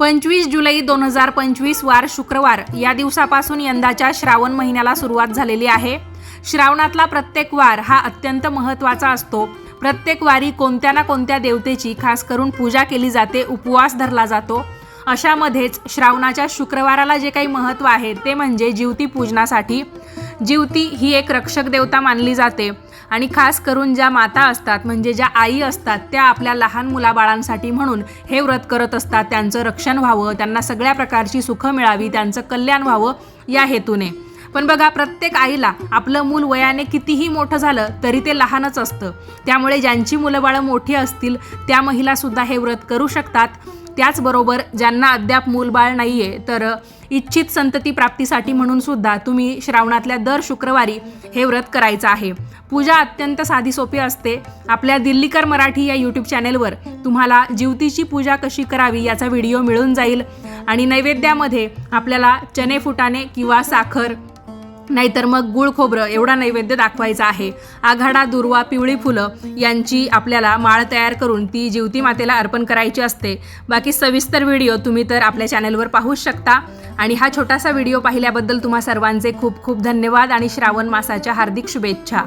पंचवीस जुलै दोन हजार पंचवीस वार शुक्रवार या दिवसापासून यंदाच्या श्रावण महिन्याला सुरुवात झालेली आहे. श्रावणातला प्रत्येक वार हा अत्यंत महत्त्वाचा असतो. प्रत्येक वारी कोणत्या ना कोणत्या देवतेची खास करून पूजा केली जाते उपवास धरला जातो. अशामध्येच श्रावणाच्या शुक्रवाराला जे काही महत्त्व आहे ते म्हणजे जीवती पूजनासाठी. जीवती ही एक रक्षक देवता मानली जाते. आणि खास करून ज्या माता असतात म्हणजे ज्या आई असतात त्या आपल्या लहान मुलाबाळांसाठी म्हणून हे व्रत करत असतात. त्यांचं रक्षण व्हावं त्यांना सगळ्या प्रकारची सुखं मिळावी त्यांचं कल्याण व्हावं या हेतूने. पण बघा प्रत्येक आईला आपलं मूल वयाने कितीही मोठं झालं तरी ते लहानच असतं. त्यामुळे ज्यांची मुलं बाळं मोठी असतील त्या महिलासुद्धा हे व्रत करू शकतात. त्याचबरोबर ज्यांना अद्याप मूलबाळ नाही आहे तर इच्छित संतती प्राप्तीसाठी म्हणून सुद्धा तुम्ही श्रावणातल्या दर शुक्रवारी हे व्रत करायचं आहे. पूजा अत्यंत साधी सोपी असते. आपल्या दिल्लीकर मराठी या यूट्यूब चॅनेलवर तुम्हाला जीवतीची पूजा कशी करावी याचा व्हिडिओ मिळून जाईल. आणि नैवेद्यामध्ये आपल्याला चणे फुटाणे किंवा साखर नाहीतर मग गुळ खोबरं एवढा नैवेद्य दाखवायचा आहे. आघाडा दुर्वा पिवळी फुलं यांची आपल्याला माळ तयार करून ती जीवती मातेला अर्पण करायची असते. बाकी सविस्तर व्हिडिओ तुम्ही तर आपल्या चॅनलवर पाहूच शकता. आणि हा छोटासा व्हिडिओ पाहिल्याबद्दल तुम्हा सर्वांचे खूप खूप धन्यवाद आणि श्रावण मासाच्या हार्दिक शुभेच्छा.